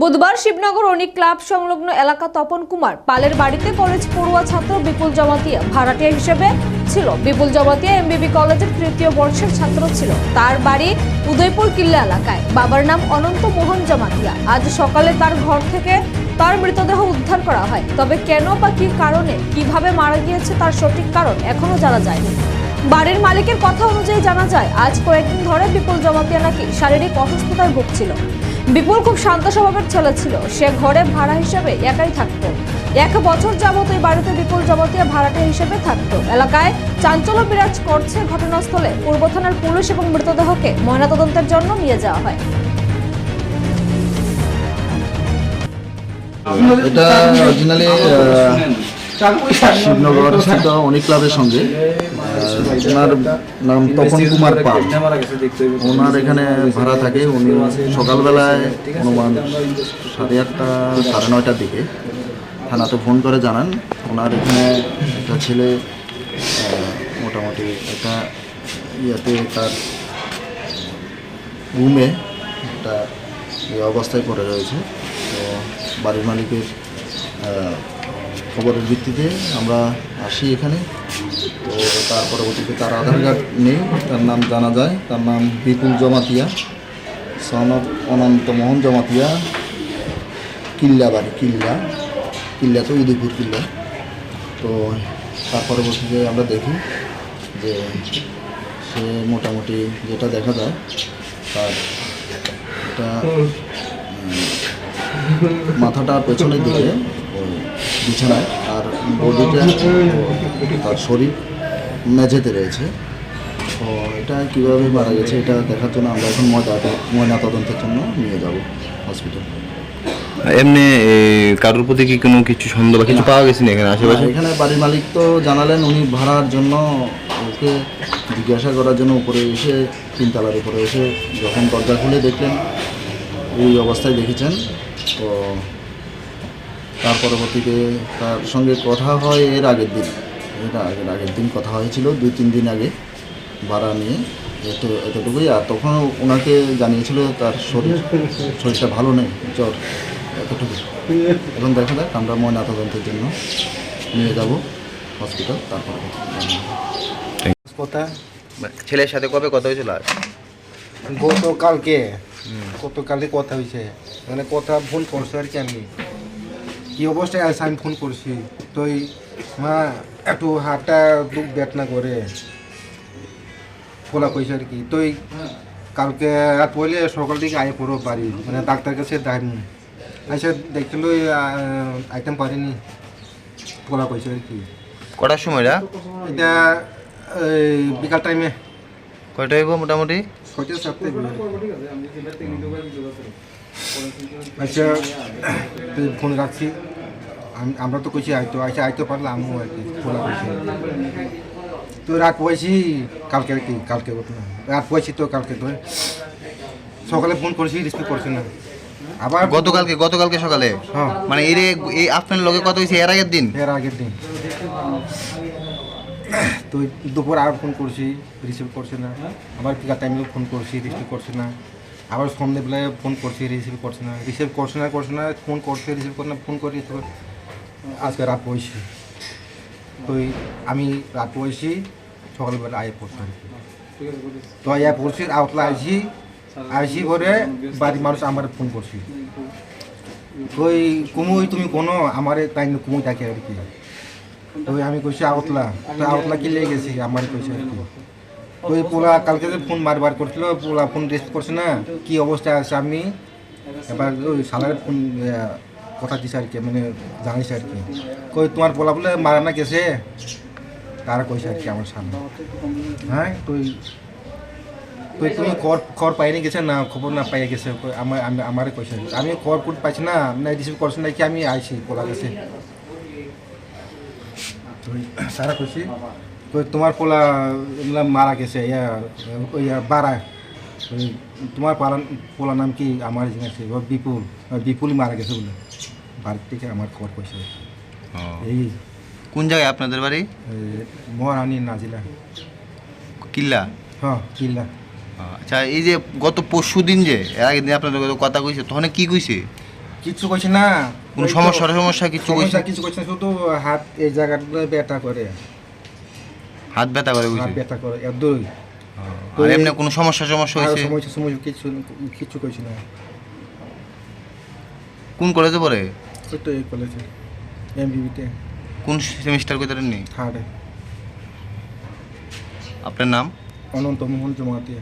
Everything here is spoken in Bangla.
বুধবার শিবনগর অনিক ক্লাব সংলগ্ন এলাকা তপন কুমার পালের বাড়িতে কলেজ পড়ুয়া ছাত্র বিপুল জমাতিয়া ভাড়াটিয়া হিসেবে ছিল। বিপুল জমাতিয়া এমবিবি কলেজের তৃতীয় বর্ষের ছাত্র ছিল। তার বাড়ি উদয়পুর কিল্লা এলাকায়। বাবার নাম অনন্ত মোহন জমাতিয়া। আজ সকালে তার ঘর থেকে তার মৃতদেহ উদ্ধার করা হয়। তবে কেন বা কী কারণে কীভাবে মারা গিয়েছে তার সঠিক কারণ এখনও জানা যায়নি। বাড়ির মালিকের কথা অনুযায়ী জানা যায়, আজ কয়েকদিন ধরে বিপুল জমাতিয়া নাকি শারীরিক অসুস্থতায় ভুগছিল। বিপুল খুব শান্ত স্বভাবের ছেলে ছিল। সে ঘরে ভাড়া হিসেবে একাই থাকতো। এক বছর যাবত এই বাড়িতে বিপুল জমাতিয়া ভাড়াটিয়া হিসেবে থাকতো। এলাকায় চাঞ্চল্য বিরাজ করছে ঘটনাস্থলে। পূর্ব থানার পুলিশ এবং মৃতদেহকে ময়নাতদন্তের জন্য নিয়ে যাওয়া হয়। এটা অরিজিনালি শিবনগর স্থিত অনেক ক্লাবের সঙ্গে। ওনার নাম তপন কুমার পাল। ওনার এখানে ভাড়া থাকে, উনি সকালবেলায় অনুমান সাড়ে আটটা, সাড়ে নয়টার দিকে থানাতে ফোন করে জানান। ওনার এখানে একটা ছেলে মোটামুটি একটা ইয়েতে তার রুমে একটা অবস্থায় পড়ে রয়েছে। তো বাড়ির মালিকের খবরের ভিত্তিতে আমরা আসি এখানে। তো তার পরবর্তীতে তার আধার কার্ড নেই তার নাম জানা যায়। তার নাম বিপুল জমাতিয়া সন অফ অনন্ত মোহন জমাতিয়া কিল্লা বাড়ি কিল্লা। কিল্লা তো উদয়পুর কিল্লা। তো তার পরবর্তীতে আমরা দেখি যে সে মোটামুটি যেটা দেখা যায় তার উম, মাথাটা পেছনের দিকে বিছানায় আর বডিটা তার শরীর মেঝেতে রয়েছে। তো এটা কীভাবে মারা গেছে এটা দেখার জন্য আমরা এখন ময়না ময়না তদন্তের জন্য নিয়ে যাব হসপিটাল এমনি কারোর প্রতি কি কোনো কিছু সন্দেহ বা কিছু পাওয়া গেছে না এখানে আশেপাশে? এখানে বাড়ির মালিক তো জানালেন উনি ভাড়ার জন্য ওকে জিজ্ঞাসা করার জন্য উপরে এসে তিনতলার উপরে এসে যখন দরজা খুলে দেখলেন এই অবস্থায় দেখেছেন তো তার পরবর্তীতে তার সঙ্গে কথা হয় এর আগের দিন। এর আগের আগের দিন কথা হয়েছিল দুই তিন দিন আগে ভাড়া নিয়ে। এত এতটুকুই। আর তখন ওনাকে জানিয়েছিল তার শরীর শরীরটা ভালো নেই জ্বর এতটুকু এখন দেখা যাক আমরা ময়না তদন্তের জন্য নিয়ে যাব হসপিটাল তারপর কথা ছেলের সাথে কবে কথা হয়েছিল? আর গতকালকে। গতকালকে কথা হয়েছে। মানে কথা ভুল করছে আর কি আমি। কি অবস্থায় আছে আমি ফোন করছি। তো এই মা একটু হাতটা দুঃখ বেদনা করে। বলা কইছে আর কি তো এই কালকে রাত পড়লে সকাল দিকে আয় পড়ো পারি মানে ডাক্তার কাছে দাঁড়ি আচ্ছা দেখছিল আইটেম পারিনি। বলা কইছে আর কি। কটার সময়টা এটা বিকাল টাইমে কয়টা হইব মোটামুটি? ছয়টা বের হয়। আচ্ছা ফোন রাখছি আম- আমরা তো কইছি আইতো আচ্ছা আইতে পারলে আমিও আর কি ফোন কইছি তো রাত পয়সি কালকে কি কালকে রাত পয়সি তো কালকে তো। সকালে ফোন করছি রিসিভ করছে না। আবার গতকালকে গতকালকে সকালে? হ্যাঁ। মানে এর এই আপনার লগে কথা হয়েছে? এর আগের দিন? এর আগের দিন। তো দুপুর আর ফোন করছি রিসিভ করছে না। আবার টাইমেও ফোন করছি রিসিভ করছে না। আবার সন্ধ্যেবেলায় ফোন করছি রিসিভ করছে না। রিসিভ করছে না করছে না, ফোন করছে রিসিভ করে না, ফোন করি, তো আজকে রাত বসছি তো আমি রাত বসছি সকালবেলা আয়ে পড়তাম তো আয়া পড়ছি আউতলা আইছি আইসি করে বাড়ির মানুষ আমার ফোন করছি। ওই কুমুই, তুমি কোনো? আমার তাই কুমুই থাকে আর কি। তো আমি কইছি আউতলা তো আউতলা কি লেগে গেছি? আমার কইছে আর কি। এই পোলা কালকে যে ফোন বারবার করছিল পোলা ফোন রিসিভ করছে না, কি অবস্থায় আছে আমি এবার ওই সালারে ফোন কথা দিছে আর কি মানে জানিস আর কি। কই তোমার পোলা বলে মারা না গেছে? তারা কইছে আর কি আমার সামনে হ্যাঁ তুই তুই তুমি খবর খবর পাইনি গেছে না? খবর না পাই গেছে আমার, আমি, আমারে কইছে। আমি খবর কোন পাইছি না? না রিসিভ করছি না কি আমি আইছি পোলা গেছে সারা কইছি কই তোমার পোলা এগুলা মারা গেছে ইয়া ইয়া বারা। তোমার পালা পোলার নাম কি? আমার ও বিপুল বিপুলই মারা গেছে বলে। বাড়ির থেকে আমার খবর কইছে এই কোন জায়গায় আপনাদের বাড়ি? মহারানী নাজিলা। কিল্লা? হ্যাঁ কিল্লা। আচ্ছা এই যে গত পরশু দিন যে এর আগের দিন আপনাদের কথা কইছে তখন কি কইছে? কিছু কইছে না। কোনো সমস্যা সমস্যা কিছু হয়েছে কিছু কইছে শুধু হাত এই জায়গাটা ব্যথা করে। হাত ব্যথা করে হাত ব্যথা করে এত দূর। আর এমনি কোনো সমস্যা সমস্যা আর হয়েছে? সমস্যা সমস্যা কিছু কিছু কইছি না। কোন কলেজে পড়ে? ওই তো এই কলেজে এমবিবিতে কোন সেমিস্টার কইতে নেই থার্ডে আপনার নাম? অনন্ত মোহন জমাতে